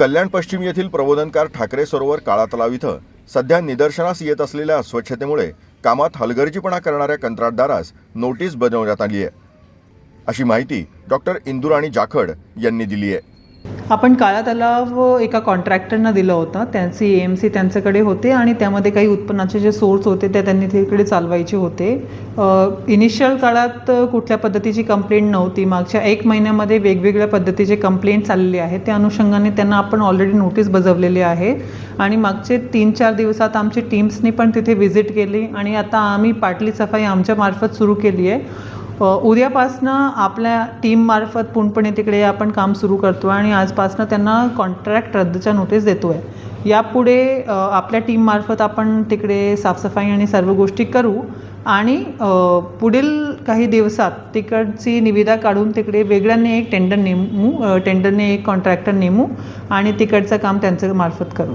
कल्याण पश्चिम येथील प्रबोधनकार ठाकरे सरोवर काळा तलाव इथं सध्या निदर्शनास येत असलेल्या अस्वच्छतेमुळे कामात हलगर्जीपणा करणाऱ्या कंत्राटदारास नोटीस बजावण्यात आली आहे. अशी माहिती डॉक्टर इंदुराणी जाखड यांनी दिली आहे. आपण काळा तलाव एका कॉन्ट्रॅक्टरना दिलं होतं. त्यांची ए एम सी त्यांच्याकडे होते आणि त्यामध्ये काही उत्पन्नाचे जे सोर्स होते ते त्यांनी तिकडे चालवायचे होते. इनिशियल काळात कुठल्या पद्धतीची कंप्लेंट नव्हती. मागच्या एक महिन्यामध्ये वेगवेगळ्या पद्धतीचे कंप्लेंट चाललेले आहेत. त्या अनुषंगाने त्यांना आपण ऑलरेडी नोटीस बजावलेली आहे. आणि मागचे तीन चार दिवसात आमची टीम्सनी पण तिथे व्हिजिट केली. आणि आता आम्ही पाटली सफाई आमच्यामार्फत सुरू केली आहे. उद्यापासनं आपल्या टीममार्फत पूर्णपणे तिकडे आपण काम सुरू करतो आणि आजपासनं त्यांना कॉन्ट्रॅक्ट रद्दच्या नोटीस देतो आहे यापुढे आपल्या टीममार्फत आपण तिकडे साफसफाई आणि सर्व गोष्टी करू आणि पुढील काही दिवसात तिकडची निविदा काढून तिकडे वेगळ्याने एक टेंडर नेमू टेंडरने एक कॉन्ट्रॅक्टर नेमू आणि तिकडचं काम त्यांचं मार्फत करू.